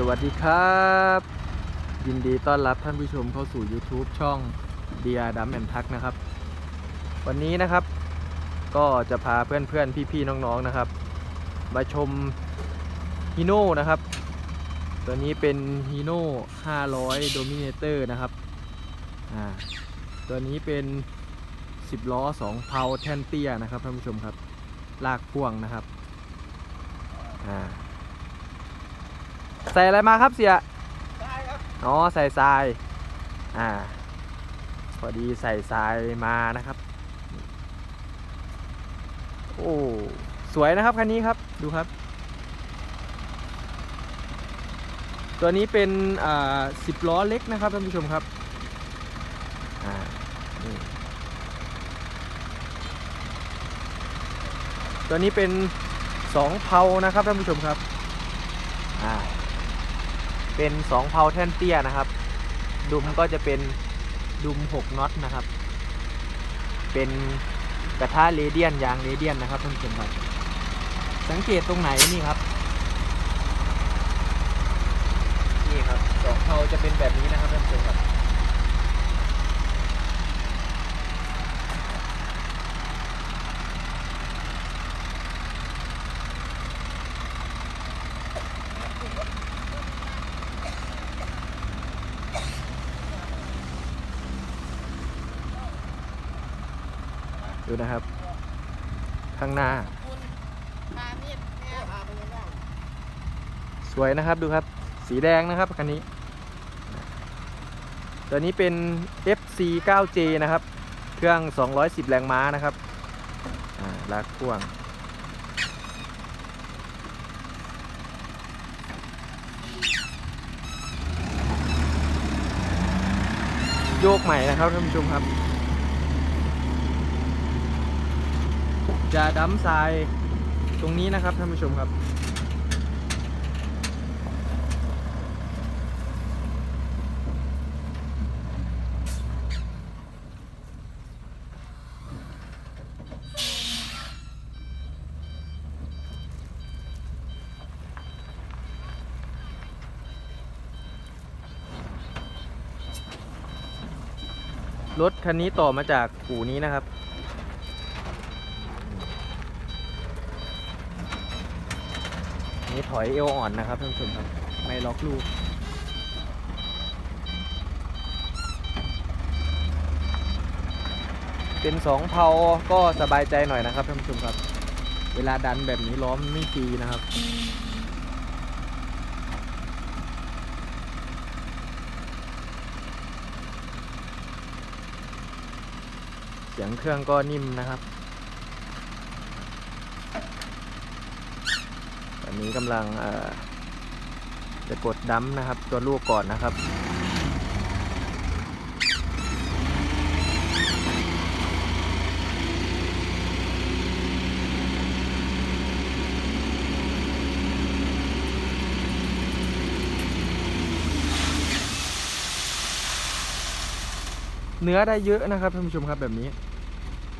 สวัสดีครับ ยินดีต้อนรับท่านผู้ชมเข้าสู่ YouTube ช่องเดียดัมแอนทักนะครับ วันนี้นะครับ ก็จะพาเพื่อนๆ พี่ๆ น้องๆ นะครับ มาชมฮีโน่นะครับ ตัวนี้เป็นฮีโน่500 Dominator นะครับอ่าตัวนี้เป็น 10 ล้อ 2 เพาแท่นเตี้ยนะครับท่านผู้ชมครับ ลากพ่วงนะครับอ่า ใส่อะไรมาครับเสียได้ครับอ๋อใส่ทรายอ่าพอดีใส่ทรายมานะครับ โอ้สวยนะครับคันนี้ครับดูครับ ตัวนี้เป็นอ่าสิบล้อเล็กนะครับท่านผู้ชมครับอ่านี่ตัวนี้เป็นสองเพานะครับท่านผู้ชมครับอ่า เป็น2เพาแท่นเตี้ยนะครับ ดุมก็จะเป็นดุม 6น็อตนะครับ เป็นกระทะเรเดียนยางเรเดียนนะครับท่านผู้ชมครับสังเกตตรงไหนนี่ครับนี่ครับสองเพาจะเป็นแบบนี้นะครับท่านผู้ชมครับ ดูนะครับ ข้างหน้า สวยนะครับดูครับ สีแดงนะครับคันนี้ ตัวนี้เป็น FC 9J นะครับ เครื่อง 210 แรงม้านะครับลากพ่วงโยกใหม่นะครับท่านผู้ชมครับ จะดั้มทรายตรงนี้นะครับท่านผู้ชมครับ รถคันนี้ต่อมาจากอู่นี้นะครับ ถอยเอวอ่อนนะครับท่านผู้ชมครับ ไม่ล็อกลูกเป็นสองเพาก็สบายใจหน่อยนะครับท่านผู้ชมครับ เวลาดันแบบนี้ล้อมไม่ฟรีนะครับเสียงเครื่องก็นิ่มนะครับ อนนี้กำลังจะกดดัมป์นะครับตัวลูกก่อนนะครับเนื้อได้เยอะนะครับท่านผู้ชมครับแบบนี้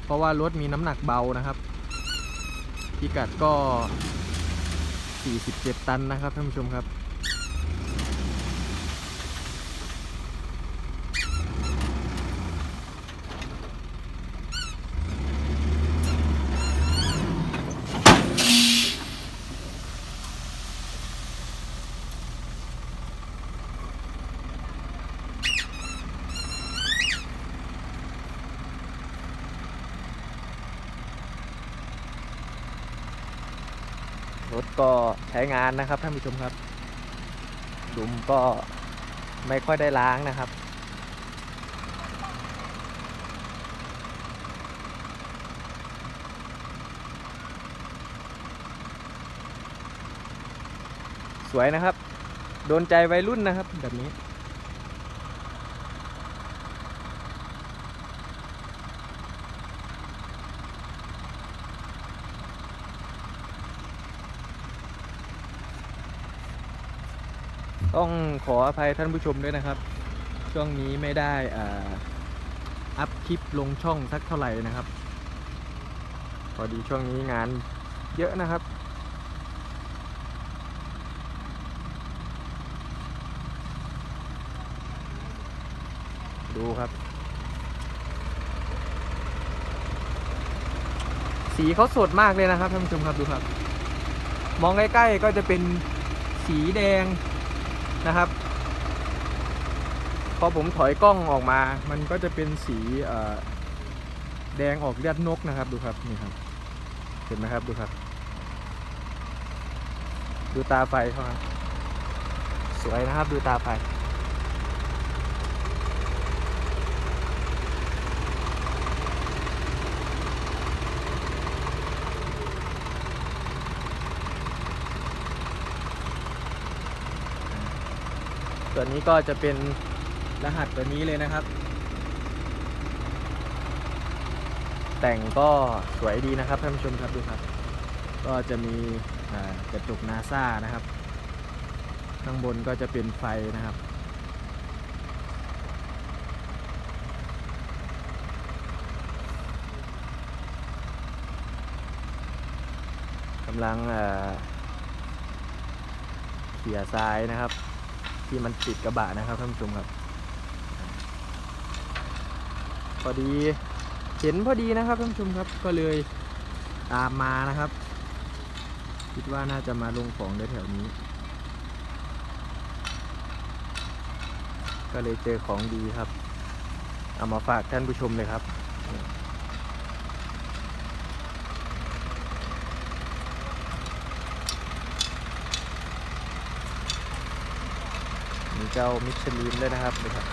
เพราะว่ารถมีน้ำหนักเบานะครับพิกัดก็ 47 ตันนะครับท่านผู้ชมครับ รถก็ใช้งานนะครับท่านผู้ชมครับดุมก็ไม่ค่อยได้ล้างนะครับ สวยนะครับ โดนใจวัยรุ่นนะครับแบบนี้ ต้องขออภัยท่านผู้ชมด้วยนะครับ ช่วงนี้ไม่ได้ออัพคลิปลงช่องสักเท่าไหร่นะครับ พอดีช่วงนี้งานเยอะนะครับ ดูครับ สีเขาสดมากเลยนะครับท่านผู้ชมครับดูครับ มองใกล้ๆก็จะเป็นสีแดง นะครับ พอผมถอยกล้องออกมา มันก็จะเป็นสีแดงออกเลือดนกนะครับดูครับนี่ครับ เห็นไหมครับดูครับ ดูตาไฟเขาครับสวยนะครับดูตาไฟ ตัวนี้ก็จะเป็นรหัสตัวนี้เลยนะครับ แต่งก็สวยดีนะครับท่านผู้ชมครับดูครับ ก็จะมีกระจกนาซ่านะครับ ข้างบนก็จะเป็นไฟนะครับกำลังเอ่อเขี่ยทรายนะครับ ที่มันติดกระบะนะครับท่านผู้ชมครับ พอดีเห็นพอดีนะครับท่านผู้ชมครับก็เลยตามมานะครับ คิดว่าน่าจะมาลงของแถวนี้ ก็เลยเจอของดีครับ เอามาฝากท่านผู้ชมเลยครับ มี เจ้ามิชลินด้วยนะครับดูครับ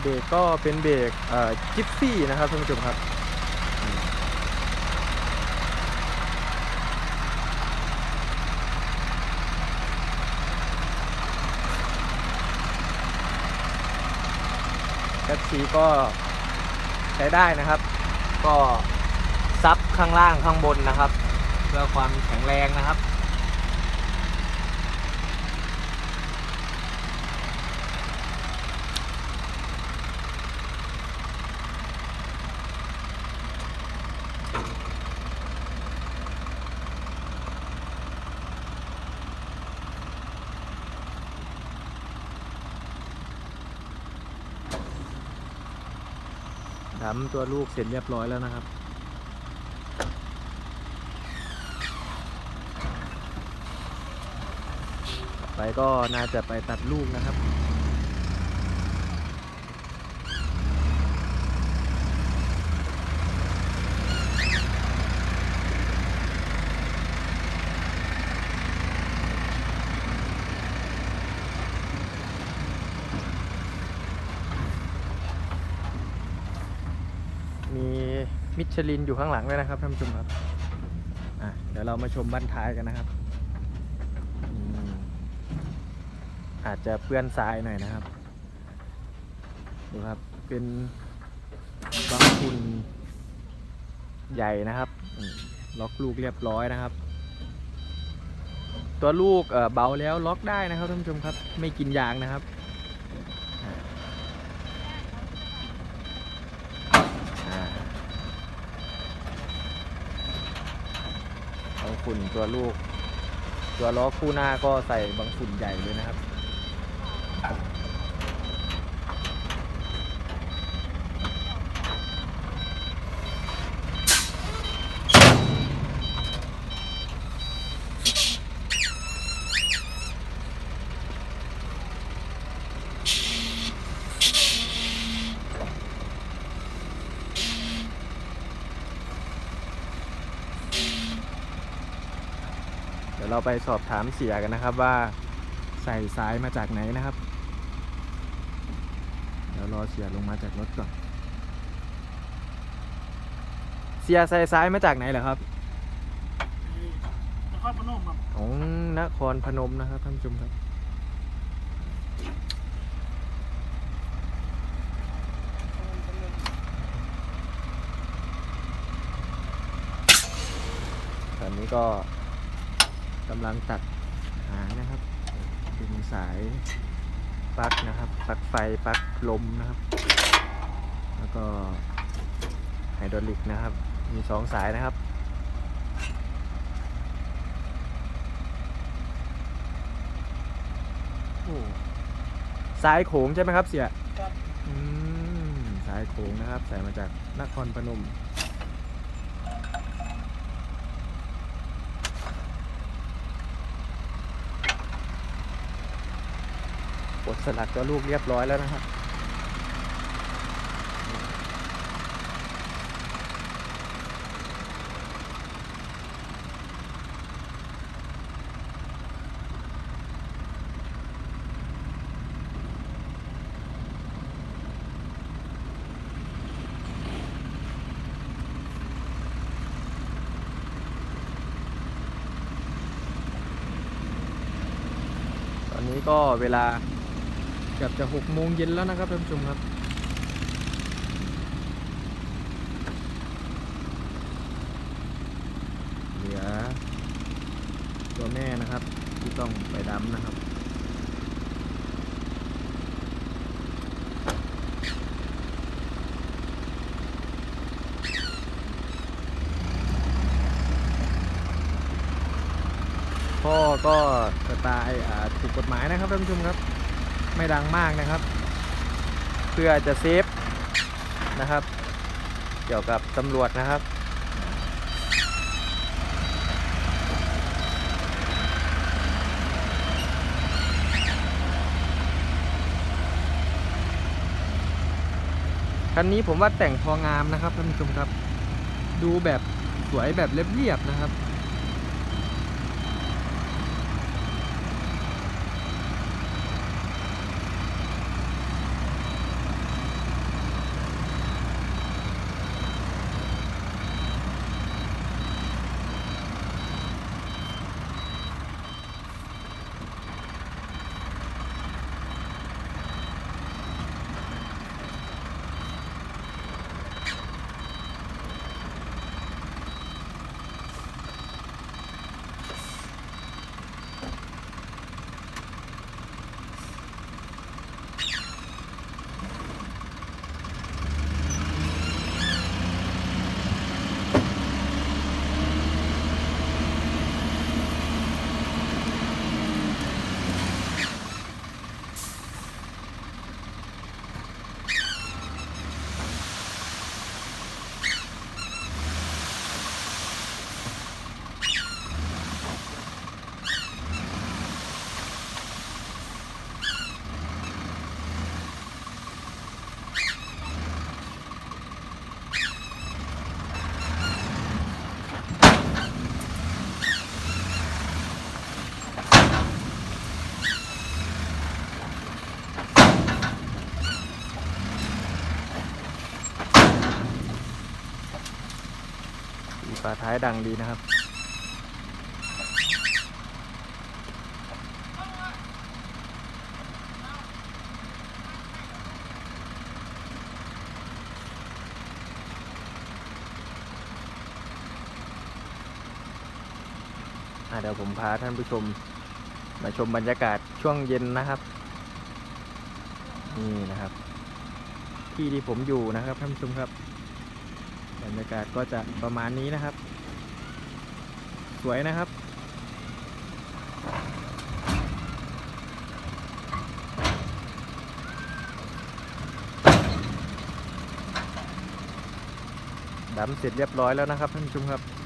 เบรกก็เป็นเบรกเอ่อจิฟฟี่นะครับท่านผู้ชมครับ ซีก็ใช้ได้นะครับ ก็ซับข้างล่างข้างบนนะครับ เพื่อความแข็งแรงนะครับ ตัวลูกเสร็จเรียบร้อยแล้วนะครับ ไปก็น่าจะไปตัดลูกนะครับ มี มิชลินอยู่ข้างหลังด้วยนะครับท่านผู้ชมครับอะเดี๋ยวเรามาชมบ้านท้ายกันนะครับอาจจะเปื้อนทรายหน่อยนะครับดูครับเป็นบางคุณใหญ่นะครับล็อกลูกเรียบร้อยนะครับ ตัวลูกเอ่อเบาแล้วล็อกได้นะครับท่านผู้ชมครับ ไม่กินยางนะครับ อ่าบาง ฝุ่นตัวลูก ตัวล้อคู่หน้าก็ใส่บางฝุ่นใหญ่เลยนะครับ ยวเราไปสอบถามเสียกันนะครับว่าใส่สายมาจากไหนนะครับ เดี๋ยวรอเสียลงมาจากรถก่อน เสียใส่สายมาจากไหนเหรอครับนครพนมครับของนครพนมนะครับท่านผู้ชมครับ ตอนนี้ก็ กำลังตัดหางนะครับดึงสายปลั๊กนะครับปลั๊กไฟปลั๊กลมนะครับ แล้วก็ไฮดรอลิกนะครับ มีสองสายนะครับโอ้สายโขงใช่ไหมครับเสียครับอืมสายโขงนะครับสายมาจากนครพนม กดสลักก็ลูกเรียบร้อยแล้วนะครับตอนนี้ก็เวลา กือบจะหกโมงเย็นแล้วนะครับท่านผู้ชมครับ เหลือตัวแม่นะครับที่ต้องไปดำนะครับพ่อก็สไตล์ถูกกฎหมายนะครับท่านผู้ชมครับ ไม่ดังมากนะครับ เพื่อจะเซฟนะครับ เกี่ยวกับตำรวจนะครับคันนี้ผมว่าแต่งพองามนะครับท่านผู้ชมครับ ดูแบบสวยแบบเรียบๆนะครับาท้ายดังดีนะครับเดี๋ยวผมพาท่านผู้ชมมาชมบรรยากาศช่วงเย็นนะครับ นี่นะครับ ที่ที่ผมอยู่นะครับท่านผู้ชมครับ บรรยากาศก็จะประมาณนี้นะครับ สวยนะครับดำเสร็จเรียบร้อยแล้วนะครับท่านผู้ชมครับ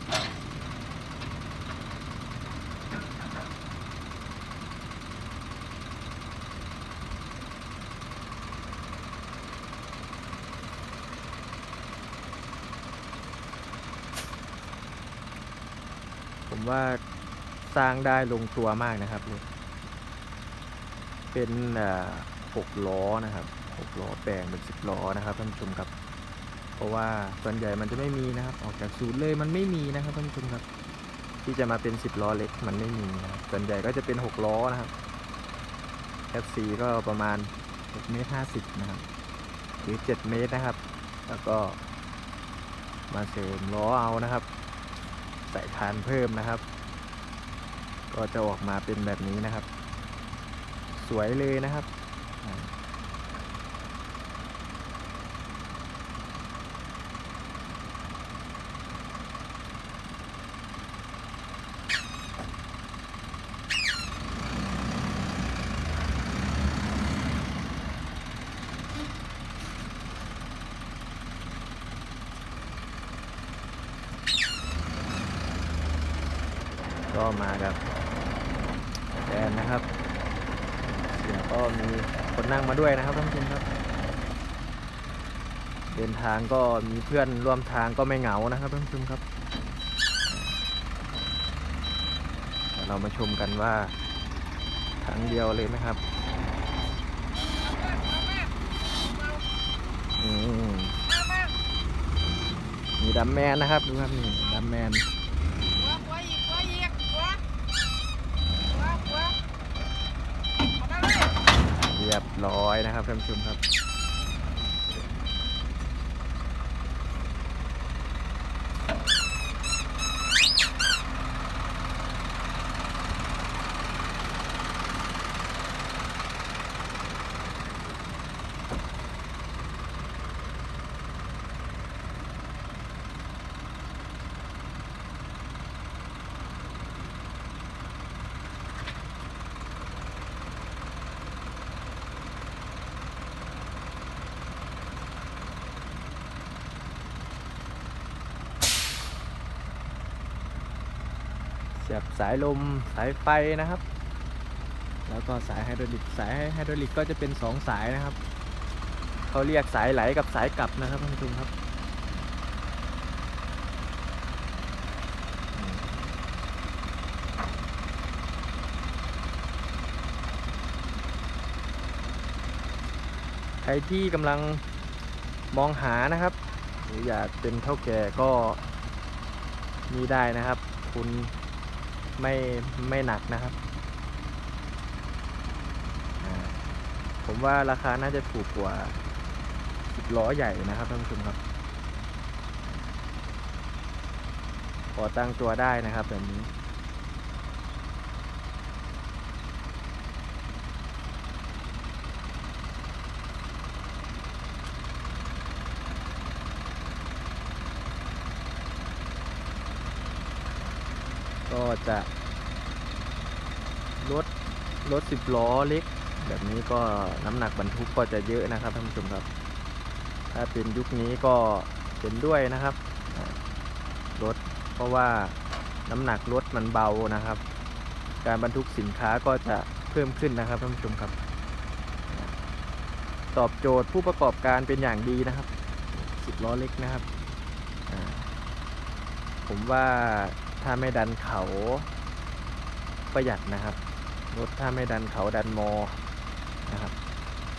ผมว่าสร้างได้ลงตัวมากนะครับนี่เป็นอ่าหกล้อนะครับหกล้อแปลงเป็นสิบล้อนะครับท่านผู้ชมครับ เพราะว่าส่วนใหญ่มันจะไม่มีนะครับ ออกจากศูนย์เลยมันไม่มีนะครับท่านผู้ชมครับ ที่จะมาเป็นสิบล้อเล็กมันไม่มีนะครับส่วนใหญ่ก็จะเป็นหกล้อนะครับ FC ก็ประมาณ6เมตร50นะครับหรือ7เมตรนะครับ แล้วก็มาเสริมล้อเอานะครับ ใส่คานเพิ่มนะครับ ก็จะออกมาเป็นแบบนี้นะครับ สวยเลยนะครับอ่าก็มากับแฟนนะครับ เดี๋ยวก็มีคนนั่งมาด้วยนะครับท่านผู้ชมครับ เดิน ทางก็มีเพื่อนร่วมทางก็ไม่เหงานะครับท่านผู้ชมครับ เรามาชมกันว่าครั้งเดียวเลยไหมครับมีดัมแมนนะครับดูครับนี่ดัมแมนหัวหัวอีกหัวอีกหัวหัวหัวเอามาเลยเรียบร้อยนะครับท่านผู้ชมครับ สียบสายลมสายไฟนะครับ แล้วก็สายไฮดรอลิกสายไฮดรอลิกก็จะเป็นสองสายนะครับเขาเรียกสายไหลกับสายกลับนะครับท่านผู้ชมครับใครที่กำลังมองหานะครับ หรืออยากเป็นเท่าแก่ก็มีได้นะครับ คุณ ไม่ไม่หนักนะครับ ผมว่าราคาน่าจะถูกกว่าสิบล้อใหญ่นะครับท่านผู้ชมครับพอตั้งตัวได้นะครับแบบนี้ จะรถรถสิบล้อเล็ก แบบนี้ก็น้ำหนักบรรทุกก็จะเยอะนะครับท่านผู้ชมครับ ถ้าเป็นยุคนี้ก็เห็นด้วยนะครับรถเพราะว่าน้ำหนักรถมันเบานะครับ การบรรทุกสินค้าก็จะเพิ่มขึ้นนะครับท่านผู้ชมครับ ตอบโจทย์ผู้ประกอบการเป็นอย่างดีนะครับสิบล้อเล็กนะครับ ผมว่า ถ้าไม่ดันเขาประหยัดนะครับ รถถ้าไม่ดันเขาดันมอนะครับ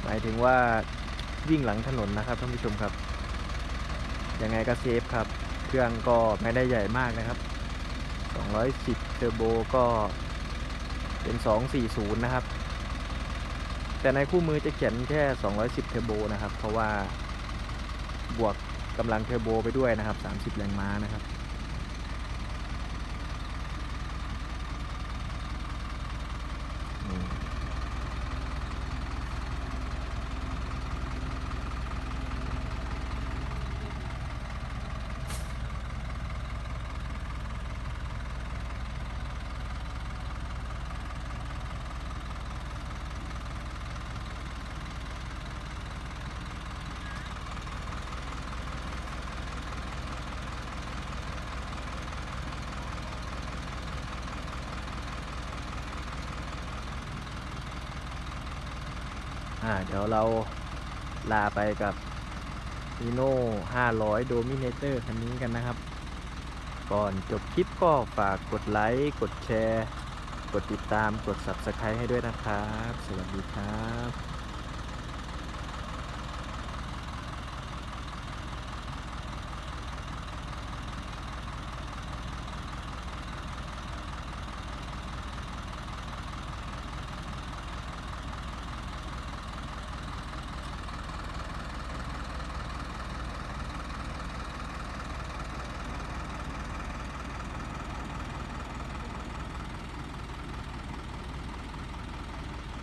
หมายถึงว่าวิ่งหลังถนนนะครับท่านผู้ชมครับ ยังไงก็เซฟครับ เครื่องก็ไม่ได้ใหญ่มากนะครับ 210 เทอร์โบก็เป็น 240 นะครับ แต่ในคู่มือจะเขียนแค่ 210 เทอร์โบนะครับ เพราะว่าบวกกำลังเทอร์โบไปด้วยนะครับ 30 แรงม้านะครับ อืมอ่า เดี๋ยวเราลาไปกับ e n o 500 Dominator คันนี้กันนะครับ ก่อนจบคลิปก็ฝากกดไลค์ กดแชร์ กดติดตาม กด Subscribe ให้ด้วยนะครับ สวัสดีครับ